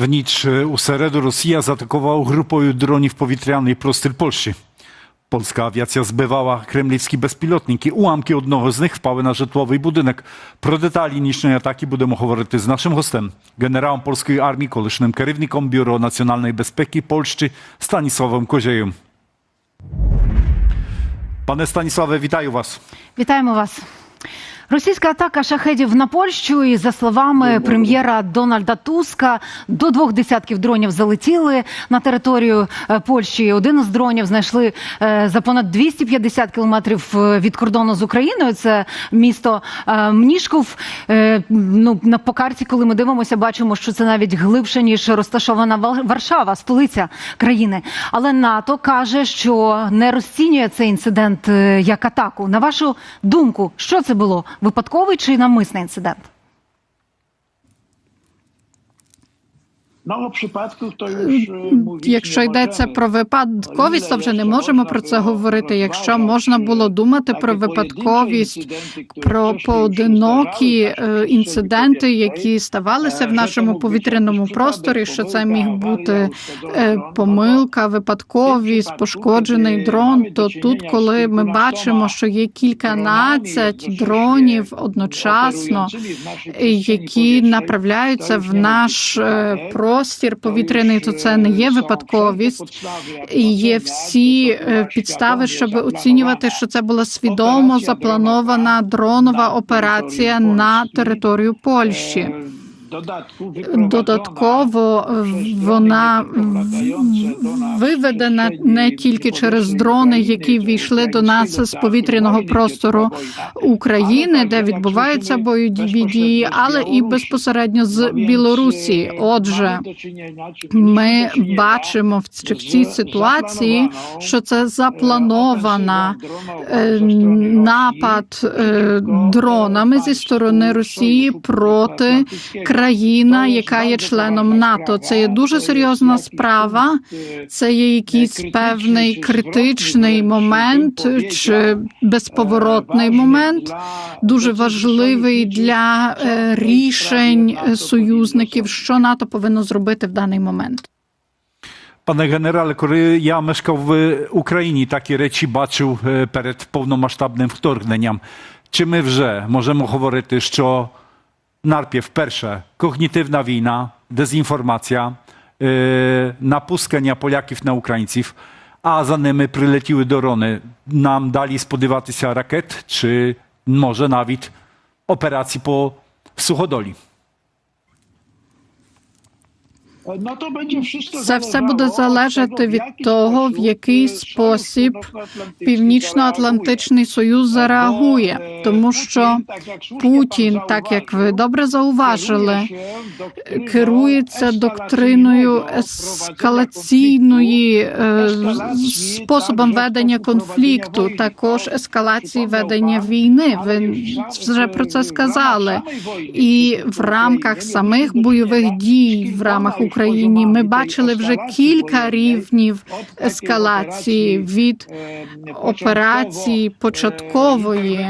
W ніч у середу Росія заатакувала групою дронів повітряний простір Польщі. Polska awiacja zbywała kremlівські безпілотники. Уламки одного з них впали на житловий будинок. Про деталі нічної атаки будемо говорити з нашим гостем, генералом польської армії, колишнім керівником Бюро національної безпеки Польщі Станіславом Козєєм. Пане Станіславе, вітаю вас. Вітаємо вас. Російська атака шахедів на Польщу, і за словами прем'єра Дональда Туска, до двох десятків дронів залетіли на територію е, Польщі. Один із дронів знайшли е, за понад 250 кілометрів е, від кордону з Україною. Це місто Мнішков. Ну на по карті, коли ми дивимося, бачимо, що це навіть глибше ніж розташована Варшава, столиця країни. Але НАТО каже, що не розцінює цей інцидент як атаку. На вашу думку, що це було? Випадковий чи навмисний інцидент? Якщо йдеться про випадковість, то вже не можемо про це говорити. Якщо можна було думати про випадковість, про поодинокі е, інциденти, які ставалися в нашому повітряному просторі, що це міг бути е, помилка, випадковість, пошкоджений дрон. То тут, коли ми бачимо, що є кільканадцять дронів одночасно, які направляються в наш е, простір повітряний, то це не є випадковість. І є всі е, підстави, щоб оцінювати, що це була свідомо запланована дронова операція на територію Польщі. Додатково е, вона виведена не тільки через дрони, які війшли до нас з повітряного простору України, де відбуваються бойові дії, але і безпосередньо з Білорусі. Отже, ми бачимо в ц- в цій ситуації, що це запланована е, напад е, дронами зі сторони Росії проти країна, яка є членом НАТО. Це є дуже серйозна справа. Це є якийсь певний критичний момент чи безповоротний момент, дуже важливий для е, рішень е, союзників, що НАТО повинно зробити в даний момент. Пане генерале, коли я мешкав в Україні, такі речі бачив е, перед повномасштабним вторгненням. Чи ми вже можемо говорити, що najpierw перше когнітивна війна, дезінформація, е, напускання поляків на українців, а за ними прилетіли дрони. Нам далі сподіватися ракет, чи може навіть операції по суходолі? No to będzie Це все буде залежати від того, в який e, спосіб Північно-Атлантичний Союз зареагує, е, тому що Путін, так як ви добре зауважили, керується доктриною ескалаційної е, способом ведення конфлікту, також ескалації ведення війни. Ви вже про це сказали. І в рамках самих бойових дій в рамах України ми бачили вже кілька рівнів ескалації від операції початкової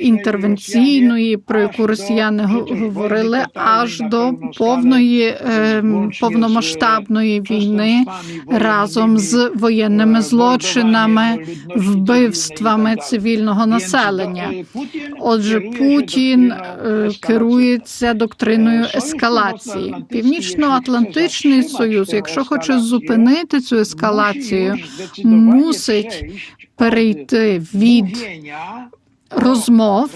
інтервенційної, про яку росіяни го- говорили, аж до повної е, повномасштабної війни разом з воєнними злочинами, вбивствами цивільного населення. Отже, Путін е, керується доктриною ескалації. Північно-Атлантичний союз, якщо хоче зупинити цю ескалацію, мусить перейти від розмов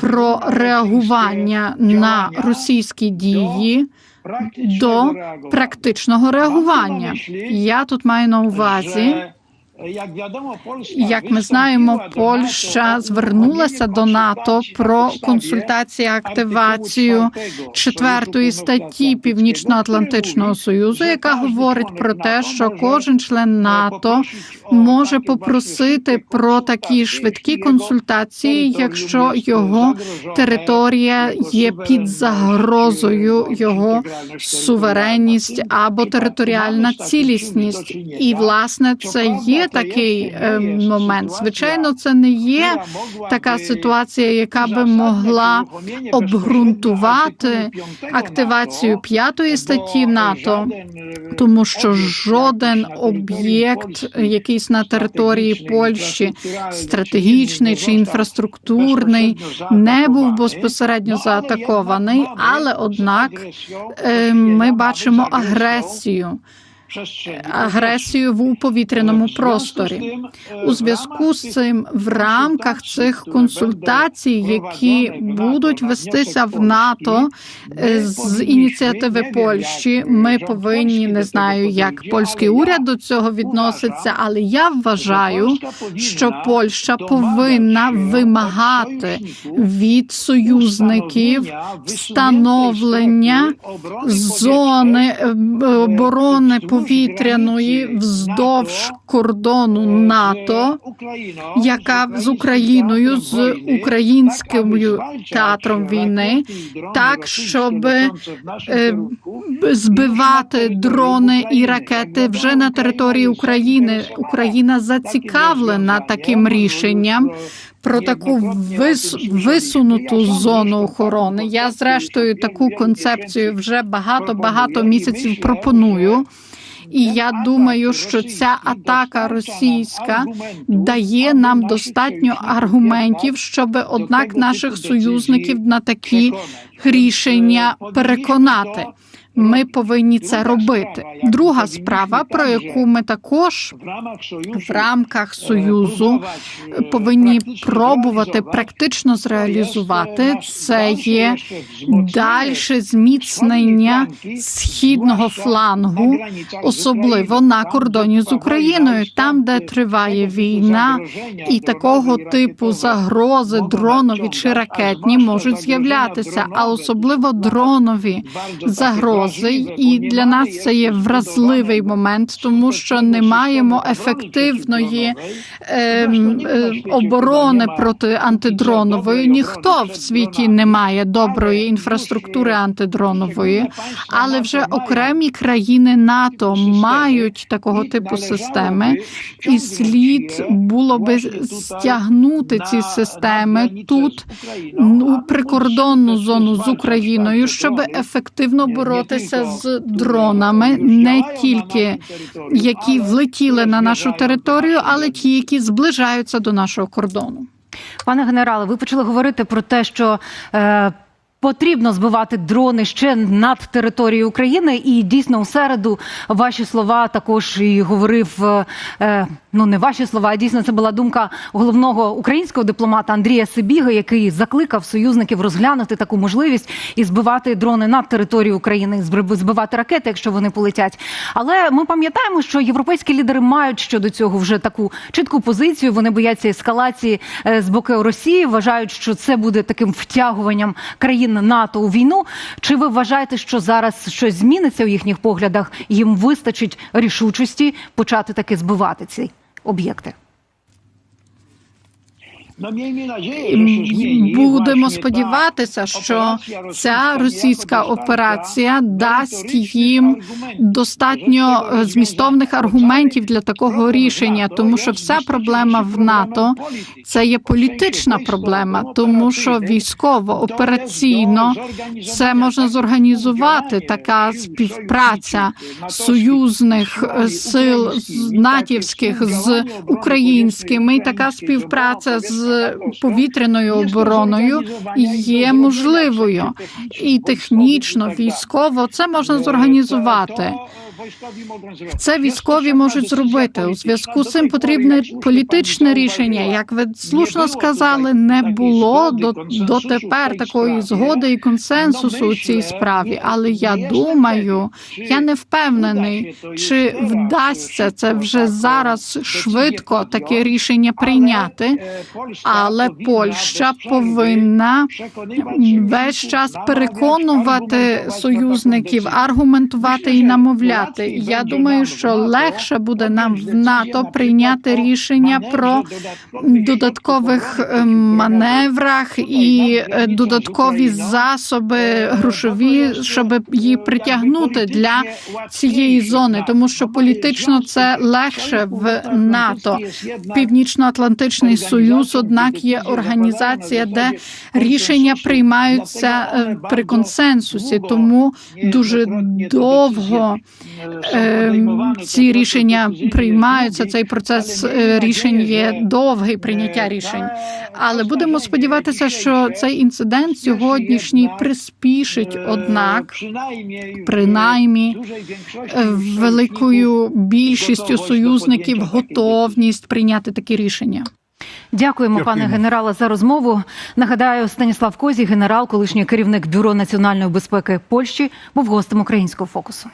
про реагування на російські дії до практичного реагування. Я тут маю на увазі. Як ми знаємо, Польща звернулася до НАТО про консультації активацію четвертої статті Північно-Атлантичного союзу, яка говорить про те, що кожен член НАТО може попросити про такі швидкі консультації, якщо його територія є під загрозою, його суверенність або територіальна цілісність. І власне це є такий е, момент. Звичайно, це не є така ситуація, яка би могла обґрунтувати активацію п'ятої статті НАТО, тому що жоден об'єкт, якийсь на території Польщі, стратегічний чи інфраструктурний, не був безпосередньо заатакований, але однак е, ми бачимо агресію. Агресію в повітряному просторі. у зв'язку з цим в рамках цих консультацій, які будуть вестися в НАТО е, з ініціативи Польщі, ми повинні не знаю, як польський уряд до цього відноситься, але я вважаю, що Польща повинна вимагати від союзників встановлення зони е, оборони повітряної вздовж кордону НАТО, яка з Україною, з українським театром війни, так щоб е, збивати дрони і ракети вже на території України. Україна зацікавлена таким рішенням. Про таку вис, висунуту зону охорони я зрештою таку концепцію вже багато багато місяців пропоную. І я думаю, що ця атака російська дає нам достатньо аргументів, щоб однак наших союзників на такі рішення переконати. Ми повинні це робити. Друга справа, про яку ми також в рамках союзу повинні пробувати практично зреалізувати, це є дальше зміцнення східного флангу, особливо на кордоні з Україною, там, де триває війна, і такого типу загрози дронові чи ракетні можуть з'являтися, а особливо дронові загрози. І для нас це є вразливий момент, тому що не маємо ефективної е, е, оборони проти антидронової. Ніхто в світі не має доброї інфраструктури антидронової, але вже окремі країни НАТО мають такого типу системи, і слід було би стягнути ці системи тут у прикордонну зону з Україною, щоб ефективно боротися з дронами, не тільки які влетіли на нашу територію, але ті, які зближаються до нашого кордону. Пане генерале, ви почали говорити про те, що е, потрібно збивати дрони ще над територією України, і дійсно у середу ваші слова також і говорив. Е, ну не ваші слова, а дійсно це була думка головного українського дипломата Андрія Сибіга, який закликав союзників розглянути таку можливість і збивати дрони над територією України, збивати ракети, якщо вони полетять. Але ми пам'ятаємо, що європейські лідери мають щодо цього вже таку чітку позицію. Вони бояться ескалації е, з боку Росії, вважають, що це буде таким втягуванням країн НАТО у війну. Чи ви вважаєте, що зараз щось зміниться у їхніх поглядах? Їм вистачить рішучості почати таки збивати ці об'єкти? Будемо сподіватися, що ця російська операція дасть їм достатньо е, змістовних аргументів для такого рішення, тому що вся проблема в НАТО це є політична проблема, тому що військово операційно це можна зорганізувати. Така співпраця союзних е, сил натівських з українськими, і така співпраця з повітряною обороною є можливою і технічно, військово це можна зорганізувати. Це військові можуть зробити у зв'язку з цим потрібне політичне рішення. Як ви слушно сказали, не було до дотепер такої згоди і консенсусу у цій справі. Але я думаю, я не впевнений, чи вдасться це вже зараз швидко таке рішення прийняти. Але Польща повинна весь час переконувати союзників, аргументувати і намовляти. Працювати. Я думаю, що легше буде нам в НАТО прийняти рішення про додаткових е, маневрах і е, додаткові засоби грошові, щоб її притягнути для цієї зони, тому що політично це легше в НАТО. Північно-Атлантичний союз, однак, є організація, де рішення приймаються е, при консенсусі, тому дуже довго е, ці рішення приймаються. Цей процес е, рішень є довгий прийняття рішень. Але будемо сподіватися, що цей інцидент сьогоднішній приспішить, однак, принаймні, е, великою більшістю союзників готовність прийняти такі рішення. Дякуємо, пане генерале, за розмову. Нагадаю, Станіслав Козі, генерал, колишній керівник бюро національної безпеки Польщі, був гостем українського фокусу.